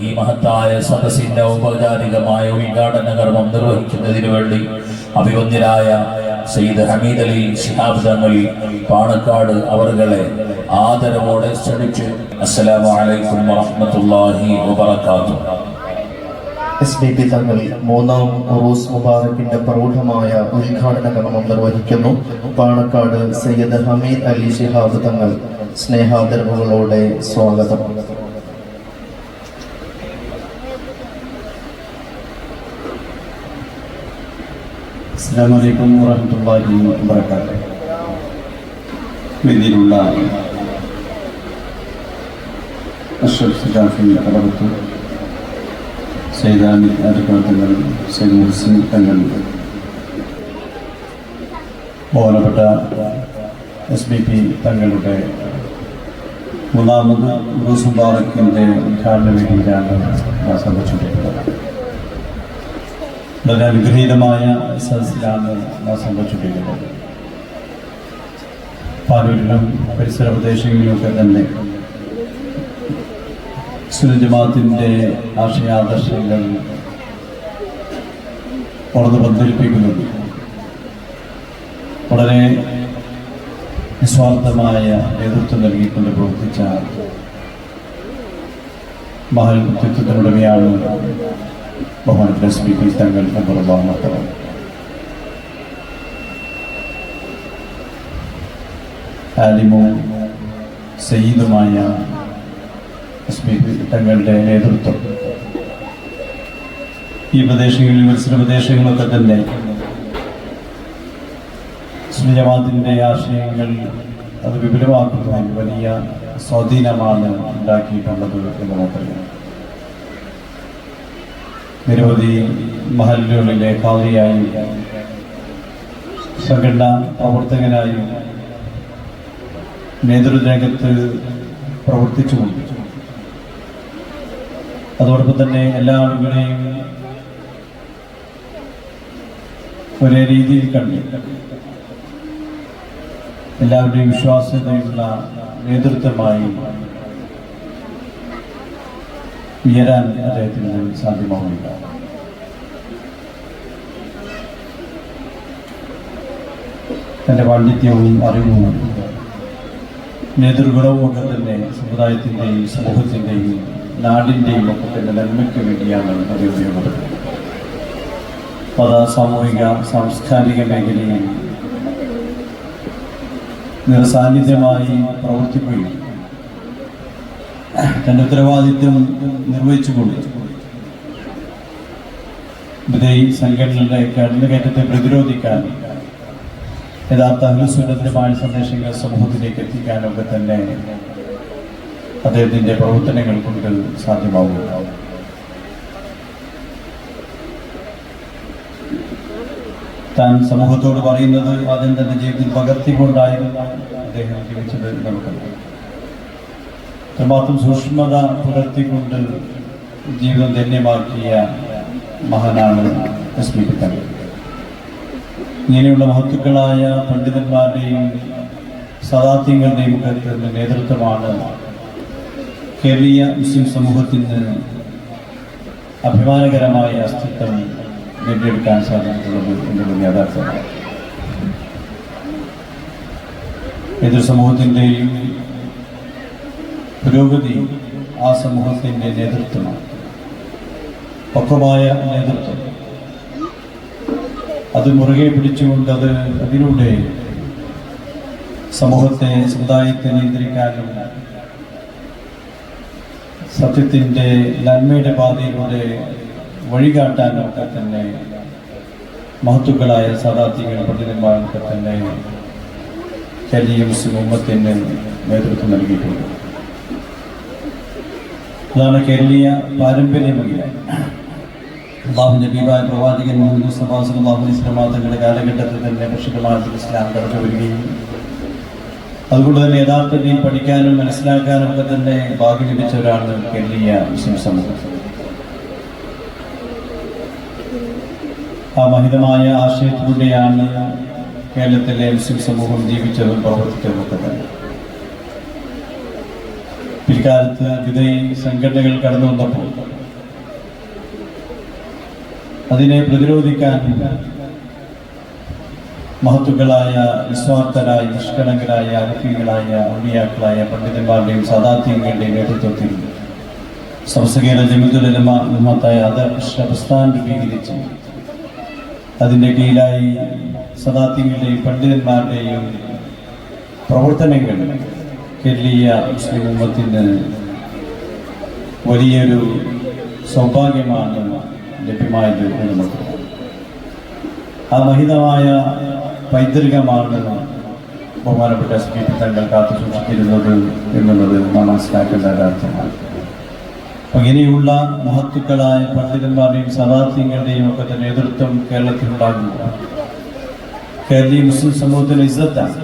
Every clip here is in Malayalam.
ഈ മഹത്തായ സദസ്സിന്റെ ഔപചാരികമായ ഉദ്ഘാടന കർമ്മം നിർവഹിക്കുന്നതിന് വേണ്ടി അഭിവന്ദ്യരായ സയ്യിദ് ഹമീദ് അലി ശിഹാബ് തങ്ങൾ പാണക്കാട് അവറുകളെ ആദരവോടെ ക്ഷണിച്ചു അസ്സലാമു അലൈക്കും വറഹ്മത്തുള്ളാഹി വബറകാതുഹു. എസ് ബി പി തങ്ങൾ മൂന്നാം ഉറൂസ് മുബാറക്കിന്റെ പ്രൗഢമായ ഉദ്ഘാടന കർമ്മം നിർവഹിക്കുന്നു. പാണക്കാട് സയ്യിദ് ഹമീദ് അലി ശിഹാബ് തങ്ങൾ സ്നേഹാദരവുകളോടെ സ്വാഗതം. അസ്സാം വലൈക്കും വാഹമത്തല്ലാഹി വാബർക്കാത്ത് വേദിയിലുള്ള അഷ്റഫ് സിജാഫി കടവത്ത് സൈദാമി അരിക്കുളത്തങ്ങൾ സൈദ് മുഹസിൻ തങ്ങൾ ബഹുമാനപ്പെട്ട എസ് ബി പി തങ്ങളുടെ മൂന്നാമത് മുബാറക്കിന്റെ ഉദ്ഘാടന വേദിയിലാണ് ഞാൻ സന്ദർശിച്ചിട്ടുള്ളത് വളരെ അനുഗ്രഹീതമായ സദസ്സിലാണ് നാം സംഭവിച്ചിരിക്കുന്നത് പാലൂരിലും പരിസര പ്രദേശങ്ങളിലുമൊക്കെ തന്നെ സുരജമാത്തിന്റെ ആശയാദർശങ്ങൾ ഉണർന്ന് പന്തലിപ്പിക്കുന്നുണ്ട്. വളരെ നിസ്വാർത്ഥമായ നേതൃത്വം നൽകിക്കൊണ്ട് പ്രവർത്തിച്ച മഹൽ വ്യക്തിത്വത്തിനുടമയാണ് പി പി തങ്ങൾ നമ്പർ ആലിമും സയ്യിദുമായ പി തങ്ങളുടെ നേതൃത്വം. ഈ പ്രദേശങ്ങളിൽ മത്സര പ്രദേശങ്ങളൊക്കെ തന്നെ മുസ്ലിം ആശയങ്ങൾ അത് വിപുലമാക്കുന്നതിന് വലിയ സ്വാധീനമാണ് ഉണ്ടാക്കിയിട്ടുള്ളത് എന്ന് നമുക്കറിയാം നിരവധി മഹല്ലുകളിലെ കാവിയായി സംഘടനാ പ്രവർത്തകനായും നേതൃരംഗത്ത് പ്രവർത്തിച്ചുകൊണ്ട്. അതോടൊപ്പം തന്നെ എല്ലാ ആളുകളെയും ഒരേ രീതിയിൽ കണ്ട് എല്ലാവരുടെയും വിശ്വാസ്യതയുള്ള നേതൃത്വമായി ഉയരാൻ അദ്ദേഹത്തിന് സാധ്യമാവുന്നില്ല. തന്റെ പാണ്ഡിത്യവും അറിവും നേതൃഗുണവും ഒക്കെ തന്നെ സമുദായത്തിന്റെയും സമൂഹത്തിന്റെയും നാടിന്റെയും ഒക്കെ തന്നെ നന്മയ്ക്ക് വേണ്ടിയാണ് അത് ഉപയോഗപ്പെടുന്നത്. മത സാമൂഹിക സാംസ്കാരിക മേഖലയിൽ നിറസാന്നിധ്യമായി പ്രവർത്തിക്കുകയും തന്റെ ഉത്തരവാദിത്വം നിർവഹിച്ചുകൊണ്ട് വിധേയി സംഘടനയുടെ കടന്നുകയറ്റത്തെ പ്രതിരോധിക്കാൻ യഥാർത്ഥ അനുസൂനത്തിനുമായ സന്ദേശങ്ങൾ സമൂഹത്തിലേക്ക് എത്തിക്കാനൊക്കെ തന്നെ അദ്ദേഹത്തിന്റെ പ്രവർത്തനങ്ങൾ കൊണ്ട് സാധ്യമാവുകയുണ്ടാവും താൻ സമൂഹത്തോട് പറയുന്നത് ആദ്യം തന്റെ ജീവിതത്തിൽ പകർത്തിക്കൊണ്ടായിരുന്നു അദ്ദേഹം ജീവിച്ചത് നമുക്കറിയാം എത്രമാത്രം സൂക്ഷ്മത പുലർത്തിക്കൊണ്ട് ജീവിതം ധന്യമാക്കിയ മഹാനാണ് എസ് പി ഇങ്ങനെയുള്ള മഹത്തുക്കളായ പണ്ഡിതന്മാരുടെയും സദാത്യങ്ങളുടെയും ഒക്കെ നേതൃത്വമാണ് കേരളീയ മുസ്ലിം സമൂഹത്തിന് അഭിമാനകരമായ അസ്തിത്വം നേടിയെടുക്കാൻ സാധിച്ചിട്ടുള്ളത് എന്നുള്ളത് യാഥാർത്ഥ്യമാണ്. ഏതൊരു സമൂഹത്തിന്റെയും പുരോഗതി ആ സമൂഹത്തിന്റെ നേതൃത്വമാണ്. പക്വമായ നേതൃത്വം. അത് മുറുകെ പിടിച്ചുകൊണ്ട് അത് അതിലൂടെ സമൂഹത്തെ സമുദായത്തെ നിയന്ത്രിക്കാനും സത്യത്തിന്റെ നന്മയുടെ പാതയിലൂടെ വഴികാട്ടാനും ഒക്കെ തന്നെ മഹത്തുക്കളായ സാധാർത്ഥികൾ പണ്ഡിതന്മാരൊക്കെ തന്നെ കേരളീയ മുസ്ലിം നേതൃത്വം നൽകിയിട്ടുണ്ട്. അതാണ് കേരളീയ പാരമ്പര്യമെങ്കിൽ അള്ളാഹു നബീബായ പ്രവാചകൻ മുഹമ്മദ് സബാസു വസല്ലം തങ്ങളുടെ കാലഘട്ടത്തിൽ തന്നെ പരിശുദ്ധമായ ഇസ്ലാം കടന്നു വരികയും അതുകൊണ്ട് തന്നെ യഥാർത്ഥത്തിൽ പഠിക്കാനും മനസ്സിലാക്കാനും ഒക്കെ തന്നെ ഭാഗ്യം ലഭിച്ച ഒരാളാണ് കേരളീയ മുസ്ലിം സമൂഹം. ആ മഹിതമായ ആശയത്തിലൂടെയാണ് കേരളത്തിലെ മുസ്ലിം സമൂഹം ജീവിച്ചതും പ്രവർത്തിച്ചതും ഒക്കെ തന്നെ. കുട്ടിക്കാലത്ത് വിധയി സംഘടനകൾ കടന്നു വന്നപ്പോൾ അതിനെ പ്രതിരോധിക്കാൻ മഹത്തുക്കളായ നിസ്വാർത്ഥരായ നിഷ്കളങ്കരായ അനഫികളായ ഔലിയാക്കളായ പണ്ഡിതന്മാരുടെയും സദാത്യങ്ങളുടെയും നേതൃത്വത്തിൽ സംസ്കേര ജമിതുലമ നിർമ്മത്തായ ആദർശ പ്രസ്ഥാനം രൂപീകരിച്ച് അതിന്റെ കീഴിലായി സദാത്യങ്ങളുടെയും പണ്ഡിതന്മാരുടെയും പ്രവർത്തനങ്ങൾ കേരളീയ മുസ്ലിം ഉമ്മത്തിന് വലിയൊരു സൗഭാഗ്യമാണ് ലഭ്യമായത് എന്ന് നമുക്ക് ആ മഹിതമായ പൈതൃകമാണ് ബഹുമാനപ്പെട്ട എസ് തങ്ങൾ കാത്തു സൂക്ഷിച്ചിരുന്നത് എന്നുള്ളത് നാം മനസ്സിലാക്കേണ്ട ഒരർത്ഥമാണ് അപ്പൊ ഇങ്ങനെയുള്ള മഹത്തുക്കളായ പണ്ഡിതന്മാരുടെയും സദാർത്ഥ്യങ്ങളുടെയും ഒക്കെ തന്നെ നേതൃത്വം കേരളത്തിലുണ്ടാകുമ്പോൾ കേരളീയ മുസ്ലിം സമൂഹത്തിന് ഇസ്സത്താണ്.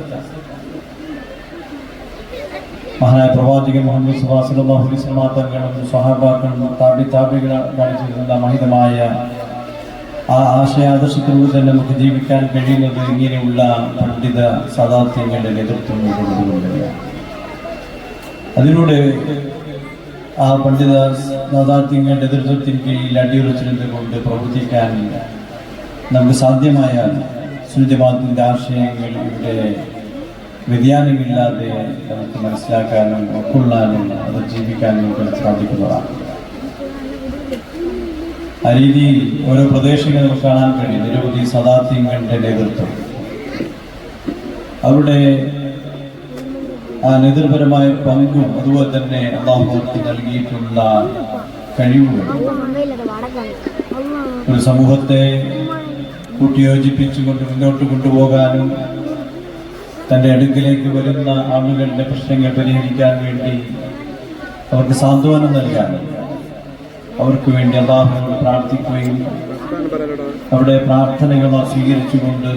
മഹാനായ പ്രവാചകൻ മുഹമ്മദ് തങ്ങളും സഹാബാക്കളും താബി താബികൾ കാണിച്ചിരുന്ന മഹിതമായ ആ ആശയാദർശത്തിലൂടെ തന്നെ നമുക്ക് ജീവിക്കാൻ കഴിയുന്നത് ഇങ്ങനെയുള്ള പണ്ഡിത സദാർത്ഥ്യങ്ങളുടെ നേതൃത്വം കൊണ്ടുകൊണ്ടുതന്നെയാണ് അതിലൂടെ ആ പണ്ഡിത സദാർത്ഥ്യങ്ങളുടെ നേതൃത്വത്തിന് കീഴിൽ അടിയുറച്ചിരുന്നത് കൊണ്ട് പ്രവർത്തിക്കാൻ നമുക്ക് സാധ്യമായാൽ സുനിജമാത്തിന്റെ ആശയങ്ങൾ ഇവിടെ വ്യതിയാനമില്ലാതെ നമുക്ക് മനസ്സിലാക്കാനും ഉൾക്കൊള്ളാനും അത് ജീവിക്കാനും നമുക്ക് സാധിക്കുന്നതാണ്. ആ രീതിയിൽ ഓരോ പ്രദേശങ്ങൾ നമുക്ക് കാണാൻ കഴിയും. നിരവധി സദാർത്ഥ്യങ്ങളുടെ നേതൃത്വം. അവരുടെ ആ നേതൃപരമായ പങ്കും അതുപോലെ തന്നെ അള്ളാഹുക്ക് നൽകിയിട്ടുള്ള കഴിവുകൾ. ഒരു സമൂഹത്തെ കൂട്ടിയോജിപ്പിച്ചുകൊണ്ട് മുന്നോട്ട് കൊണ്ടുപോകാനും തന്റെ അടുക്കിലേക്ക് വരുന്ന ആളുകളുടെ പ്രശ്നങ്ങൾ പരിഹരിക്കാൻ വേണ്ടി അവർക്ക് സാന്ത്വനം നൽകാൻ അവർക്ക് വേണ്ടി അള്ളാഹുവിനോട് പ്രാർത്ഥിക്കുകയും അവിടെ പ്രാർത്ഥനകൾ സ്വീകരിച്ചുകൊണ്ട്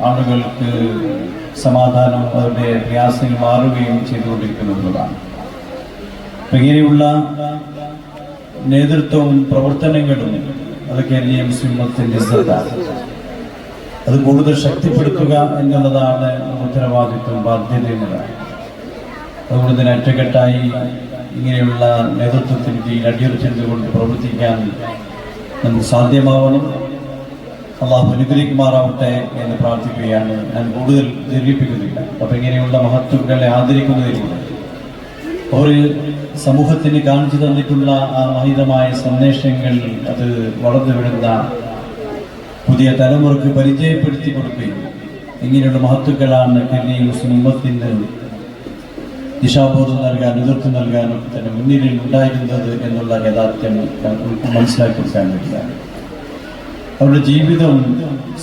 ആളുകൾക്ക് സമാധാനം അവരുടെ പ്രയാസങ്ങൾ മാറുകയും ചെയ്തുകൊണ്ടിരിക്കുന്നതാണ് ഇങ്ങനെയുള്ള നേതൃത്വവും പ്രവർത്തനങ്ങളും അതൊക്കെ അല്ലേ മുസ്ലിം മതത്തിന്റെ ശ്രദ്ധാണ് അത് കൂടുതൽ ശക്തിപ്പെടുത്തുക എന്നുള്ളതാണ് ഉത്തരവാദിത്വം ബാധ്യത അതുകൊണ്ട് തന്നെ ഒറ്റക്കെട്ടായി ഇങ്ങനെയുള്ള നേതൃത്വത്തിന് കീഴിൽ പ്രവർത്തിക്കാൻ നമുക്ക് സാധ്യമാവണം. അള്ളാഹു അനുഗ്രഹിക്കുമാറാവട്ടെ എന്ന് പ്രാർത്ഥിക്കുകയാണ്. ഞാൻ കൂടുതൽ ദീർഘിപ്പിക്കുന്നില്ല. അപ്പം ഇങ്ങനെയുള്ള മഹത്വങ്ങളെ ആദരിക്കുന്നതിലൂടെ ഒരു സമൂഹത്തിന് കാണിച്ചു തന്നിട്ടുള്ള ആ മഹിതമായ സന്ദേശങ്ങൾ അത് വളർന്നു വിടുന്ന പുതിയ തലമുറയ്ക്ക് പരിചയപ്പെടുത്തി കൊടുക്കുകയും ഇങ്ങനെയുള്ള മഹത്വക്കളാണ് കന്യ മുസ്ലിം ഉമ്മത്തിന് ദിശാബോധം നൽകാൻ നേതൃത്വം നൽകാനും തന്നെ മുന്നിൽ ഉണ്ടായിരുന്നത് എന്നുള്ള യഥാർത്ഥ്യം മനസ്സിലാക്കി കൊടുക്കാൻ വേണ്ടിയാണ് അവരുടെ ജീവിതം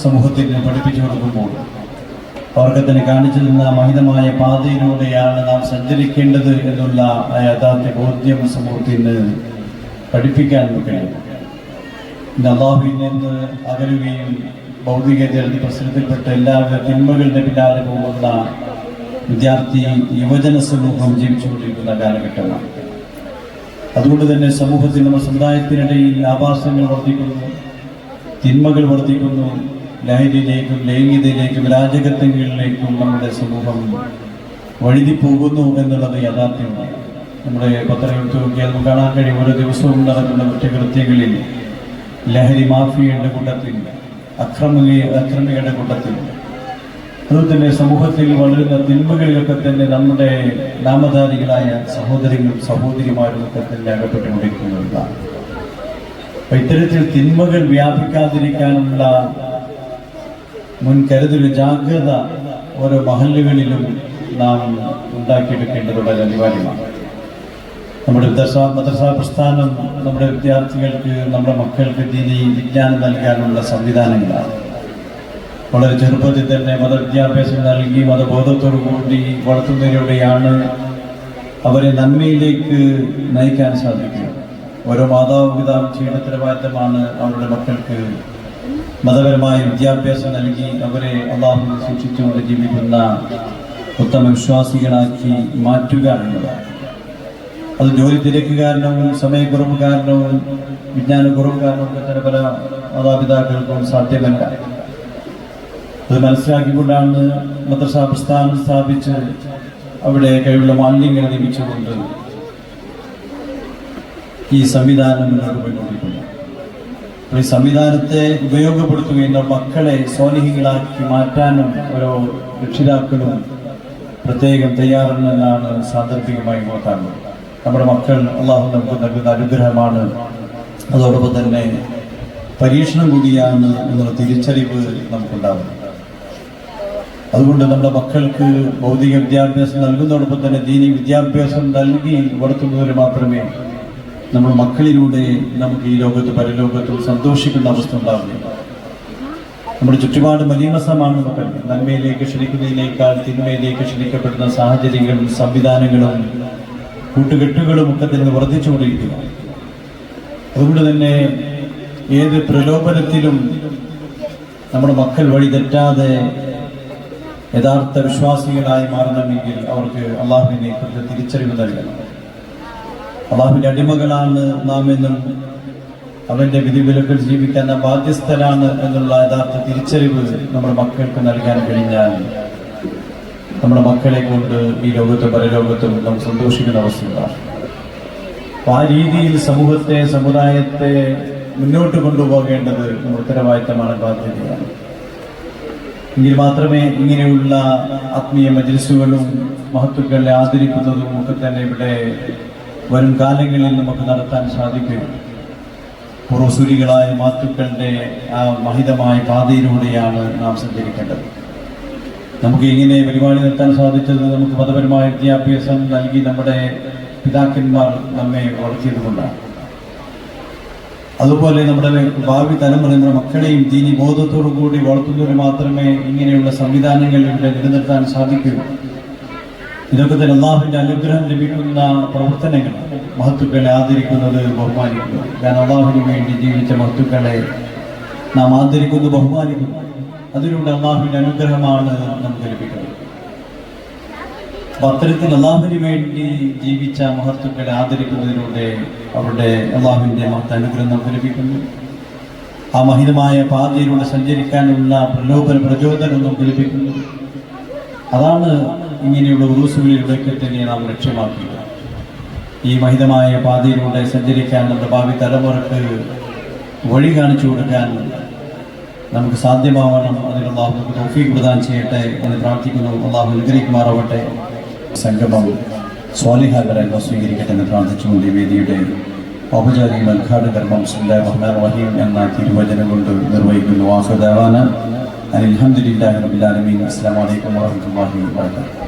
സമൂഹത്തിന് പഠിപ്പിച്ചു കൊടുക്കുമ്പോൾ അവർക്ക് തന്നെ കാണിച്ചു തന്ന മഹിതമായ പാതയിലൂടെയാണ് നാം സഞ്ചരിക്കേണ്ടത് എന്നുള്ള ആ യാഥാർത്ഥ്യ ബോധ്യം സമൂഹത്തിന് പഠിപ്പിക്കാൻ കഴിയും. അള്ളാഹുവിൽ നിന്ന് അകലുകയും ഭൗതിക പ്രശ്നത്തിൽപ്പെട്ട എല്ലാവരുടെ തിന്മകളുടെ പിന്നാലെ പോകുന്ന വിദ്യാർത്ഥി യുവജന സമൂഹം ജീവിച്ചുകൊണ്ടിരിക്കുന്ന കാലഘട്ടമാണ്. അതുകൊണ്ട് തന്നെ സമൂഹത്തിൽ നമ്മുടെ സമുദായത്തിനിടയിൽ ആഭാസങ്ങൾ വർദ്ധിക്കുന്നു തിന്മകൾ വർദ്ധിക്കുന്നു ലഹരിയിലേക്കും ലൈംഗികതയിലേക്കും രാജകത്വങ്ങളിലേക്കും നമ്മുടെ സമൂഹം വഴുതി പോകുന്നു എന്നുള്ളത് യാഥാർത്ഥ്യമാണ്. നമ്മുടെ പത്രങ്ങൾക്ക് നോക്കിയാൽ നമുക്ക് കാണാൻ കഴിയും. ഓരോ ദിവസവും നടക്കുന്ന കുറ്റകൃത്യങ്ങളിൽ ലഹരി മാഫിയയുടെ കൂട്ടത്തിൽ അക്രമി അക്രമികളുടെ കൂട്ടത്തിൽ അതുപോലെ തന്നെ സമൂഹത്തിൽ വളരുന്ന തിന്മകളിലൊക്കെ തന്നെ നമ്മുടെ നാമധാരികളായ സഹോദരങ്ങളും സഹോദരിമാരും ഒക്കെ തന്നെ അകപ്പെട്ടുകൊണ്ടിരിക്കുന്നതാണ് അപ്പൊ ഇത്തരത്തിൽ തിന്മകൾ വ്യാപിക്കാതിരിക്കാനുള്ള മുൻകരുതൽ ജാഗ്രത ഓരോ മഹല്ലുകളിലും നാം ഉണ്ടാക്കിയെടുക്കേണ്ടത് വളരെ അനിവാര്യമാണ്. നമ്മുടെ മദ്രസ മദ്രസ പ്രസ്ഥാനം നമ്മുടെ വിദ്യാർത്ഥികൾക്ക് നമ്മുടെ മക്കൾക്ക് ദീനി വിജ്ഞാനം നൽകാനുള്ള സംവിധാനങ്ങളാണ്. വളരെ ചെറുപ്പത്തിൽ തന്നെ മതവിദ്യാഭ്യാസം നൽകി മതബോധത്തോടു കൂടി വളർത്തുന്നതിലൂടെയാണ് അവരെ നന്മയിലേക്ക് നയിക്കാൻ സാധിക്കുക. ഓരോ മാതാപിതാവും ചെയ്യുന്ന ഉത്തരവാദിത്തമാണ് അവരുടെ മക്കൾക്ക് മതപരമായ വിദ്യാഭ്യാസം നൽകി അവരെ അള്ളാഹു സൂക്ഷിച്ചുകൊണ്ട് ജീവിക്കുന്ന ഉത്തമ വിശ്വാസികളാക്കി മാറ്റുക എന്നതാണ്. അത് ജോലി തിരക്ക് കാരണവും സമയക്കുറവ് കാരണവും വിജ്ഞാനക്കുറവ് കാരണവും തന്നെ പല മാതാപിതാക്കൾക്കും സാധ്യമല്ല. അത് മനസ്സിലാക്കിക്കൊണ്ടാണ് മദ്രസ പ്രസ്ഥാനം സ്ഥാപിച്ച് അവിടെ കഴിവുള്ള മാലിന്യങ്ങൾ നിയമിച്ചുകൊണ്ട് ഈ സംവിധാനം മുന്നോട്ട് പോയിക്കൊണ്ടിരിക്കുന്നത്. ഈ സംവിധാനത്തെ ഉപയോഗപ്പെടുത്തുകയും മക്കളെ സ്വാലിഹികളാക്കി മാറ്റാനും ഓരോ രക്ഷിതാക്കളും പ്രത്യേകം തയ്യാറെന്നാണ് സാന്ദർഭികമായി നോക്കാറുള്ളത്. നമ്മുടെ മക്കൾ അള്ളാഹു നമുക്ക് നൽകുന്ന അനുഗ്രഹമാണ്. അതോടൊപ്പം തന്നെ പരീക്ഷണം കൂടിയാണ് എന്നുള്ള തിരിച്ചറിവ് നമുക്കുണ്ടാകും അതുകൊണ്ട് നമ്മുടെ മക്കൾക്ക് ഭൗതിക വിദ്യാഭ്യാസം നൽകുന്നതോടൊപ്പം തന്നെ ദീനി വിദ്യാഭ്യാസം നൽകി വളർത്തുന്നതിന് മാത്രമേ നമ്മൾ മക്കളിലൂടെ നമുക്ക് ഈ ലോകത്ത് പരലോകത്തും സന്തോഷിക്കുന്ന അവസ്ഥ ഉണ്ടാവുകയുള്ളൂ. നമ്മുടെ ചുറ്റുപാട് മലീമസമാണ് മക്കൾ. നന്മയിലേക്ക് ക്ഷണിക്കുന്നതിനേക്കാൾ തിന്മയിലേക്ക് ക്ഷണിക്കപ്പെടുന്ന സാഹചര്യങ്ങളും സംവിധാനങ്ങളും കൂട്ടുകെട്ടുകളും ഒക്കെ തന്നെ വർദ്ധിച്ചുകൊണ്ടിരിക്കുക അതുകൊണ്ട് തന്നെ ഏത് പ്രലോഭനത്തിലും നമ്മുടെ മക്കൾ വഴി തെറ്റാതെ യഥാർത്ഥ വിശ്വാസികളായി മാറണമെങ്കിൽ അവർക്ക് അള്ളാഹുവിനെ കുറിച്ച് തിരിച്ചറിവ് നൽകണം. അള്ളാഹുവിന്റെ അടിമകളാണ് നാം എന്നും അവന്റെ വിധിവിലക്കൾ ജീവിക്കാൻ ബാധ്യസ്ഥനാണ് എന്നുള്ള യഥാർത്ഥ തിരിച്ചറിവ് നമ്മുടെ മക്കൾക്ക് നൽകാൻ കഴിഞ്ഞാൽ നമ്മുടെ മക്കളെ കൊണ്ട് ഈ ലോകത്തും പരലോകത്തും നാം സന്തോഷിക്കുന്ന അവസ്ഥയുണ്ടാകും. അപ്പൊ ആ രീതിയിൽ സമൂഹത്തെ സമുദായത്തെ മുന്നോട്ട് കൊണ്ടുപോകേണ്ടത് ഉത്തരവാദിത്തമാണ് ബാധ്യതയാണ്. എങ്കിൽ മാത്രമേ ഇങ്ങനെയുള്ള ആത്മീയ മജിൽസുകളും മഹത്വക്കളെ ആദരിക്കുന്നതും ഒക്കെ തന്നെ ഇവിടെ വരും കാലങ്ങളിൽ നമുക്ക് നടത്താൻ സാധിക്കുകയുള്ളൂ പുറസുരികളായ മാത്തുക്കളുടെ ആ മഹിതമായ പാതയിലൂടെയാണ് നാം സഞ്ചരിക്കേണ്ടത്. നമുക്ക് ഇങ്ങനെ പരിപാടി നടത്താൻ സാധിച്ചത് നമുക്ക് മതപരമായ വിദ്യാഭ്യാസം നൽകി നമ്മുടെ പിതാക്കന്മാർ നമ്മെ വളർത്തിയത് കൊണ്ടാണ് അതുപോലെ നമ്മുടെ ഭാവി തലമുറ നമ്മുടെ മക്കളെയും ദീനി ബോധത്തോടു കൂടി വളർത്തുന്നവരെ മാത്രമേ ഇങ്ങനെയുള്ള സംവിധാനങ്ങൾ ഇവിടെ നിലനിർത്താൻ സാധിക്കൂ. ഇതൊക്കെ തന്നെ അള്ളാഹുവിന്റെ അനുഗ്രഹം ലഭിക്കുന്ന പ്രവർത്തനങ്ങൾ മഹത്തുക്കളെ ആദരിക്കുന്നത് ബഹുമാനിക്കുന്നു. ഞാൻ അള്ളാഹുവിന് വേണ്ടി ജീവിച്ച മഹത്തുക്കളെ നാം ആദരിക്കുന്നു ബഹുമാനിക്കുന്നു. അതിലൂടെ അള്ളാഹുവിന്റെ അനുഗ്രഹമാണ് നമുക്ക് ലഭിക്കുന്നത് അത്തരത്തിൽ അള്ളാഹുവിന് വേണ്ടി ജീവിച്ച മഹത്വക്കളെ ആദരിക്കുന്നതിലൂടെ അവരുടെ അള്ളാഹുവിന്റെ മഹത്വ അനുഗ്രഹം നമുക്ക് ലഭിക്കുന്നു. ആ മഹിതമായ പാതയിലൂടെ സഞ്ചരിക്കാനുള്ള പ്രലോഭന പ്രചോദനം നമുക്ക് ലഭിക്കുന്നു. അതാണ് ഇങ്ങനെയുള്ള ഉറൂസുകളിലൂടെയൊക്കെ തന്നെ നാം ലക്ഷ്യമാക്കുക ഈ മഹിതമായ പാതയിലൂടെ സഞ്ചരിക്കാൻ നമ്മുടെ ഭാവി തലമുറയ്ക്ക് വഴി കാണിച്ചു കൊടുക്കാൻ നമുക്ക് സാധ്യമാവണം. അതിന് അള്ളാഹു തൗഫീഖ് പ്രദാനം ചെയ്യട്ടെ. എന്ന് പ്രാർത്ഥിക്കുന്നു. അള്ളാഹു അനുഗ്രഹിക്കുമാറാവട്ടെ. സംഗമം സ്വാലിഹാകരായി സ്വീകരിക്കട്ടെ എന്ന് പ്രാർത്ഥിച്ചുകൊണ്ട് വേദിയുടെ ഔപചാരിക ഉദ്ഘാടന കർമ്മം സുല്ലാ റഹ്മാൻ റഹീം എന്ന തിരുവചനം കൊണ്ട് നിർവഹിക്കുന്നു. വാഹുദാന അലഹമുല്ലാ റബിലാലമീൻ അസ്സാം വലൈക്കും വാഹമത്തല്ലാഹി വാബർക്കാത്തു